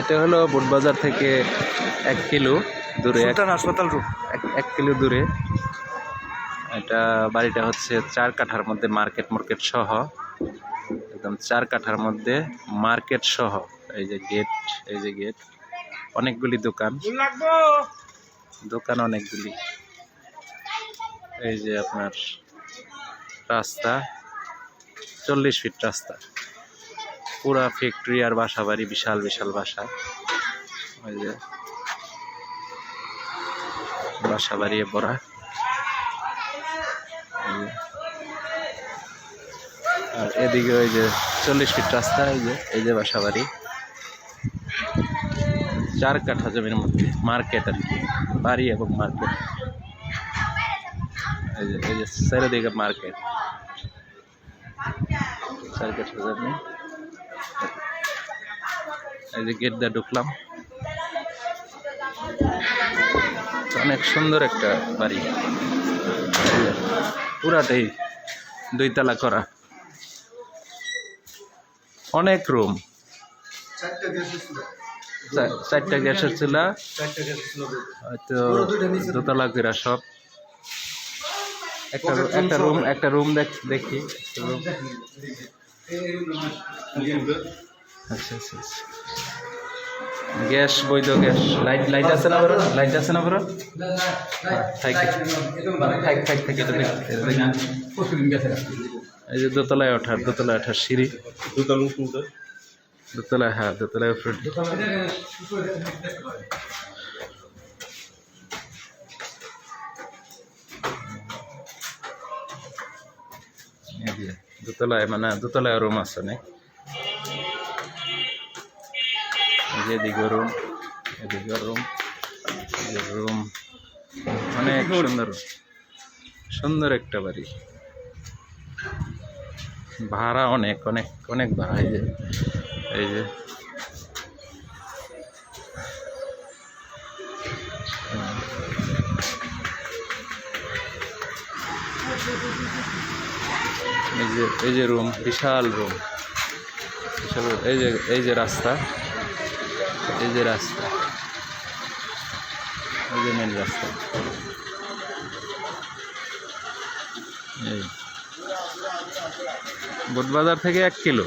এটা হলো বুটবাজার থেকে এক কিলো দূরে সুলতান হাসপাতাল রোড এক কিলো দূরে। এটা বাড়িটা হচ্ছে চার কাঠার মধ্যে মার্কেট মার্কেট সহ। একদম চার কাঠার মধ্যে মার্কেট সহ। এই যে গেট এই যে গেট। অনেকগুলি দোকান। দোকান অনেকগুলি। এই যে আপনার রাস্তা চল্লিশ ফিট রাস্তা। পুরা ফ্যাক্টরি আর বাসা বাড়ি বিশাল বিশাল বাসা। ওই যে বাসা এই যে। আর এদিকে ওই যে চল্লিশ ফিট রাস্তা, এই যে এই যে বাসা বাড়ি চার কাঠা জমির মধ্যে, মার্কেট আর কি, বাড়ি এবং মার্কেট। এই যে এই যে চারিদিকে মার্কেট। চার কাঠা জমি। এই যে গেট দিয়ে ঢুকলাম। অনেক সুন্দর একটা বাড়ি। পুরাটাই দুইতলা করা। অনেক রুম। চারটা গ্যাসের চুলা হয়তো দোতলা করে সব। একটা একটা রুম একটা রুম দেখ। আচ্ছা আচ্ছা আচ্ছা। গ্যাস, বৈধ গ্যাস। লাইট লাইট আছে না বড়? লাইট আছে না বড়? থাক থাক থাক থাক এটা। এই যে দোতলায় ওঠার দোতলায় ওঠার সিঁড়ি। দোতলায় হ্যাঁ দোতলায় উপরে যে। দোতলায় মানে দোতলায় রুম আছে অনেক। এদিকে রুম এদিকে রুম রুম অনেক সুন্দর সুন্দর একটা বাড়ি। ভাড়া অনেক অনেক অনেক ভাড়া এই যে এই যে। এই যে এই যে রুম বিশাল রুম বিশাল। এই যে এই যে রাস্তা, এই যে রাস্তা, এই যে মেন রাস্তা। এই। বুটবাজার থেকে এক কিলো।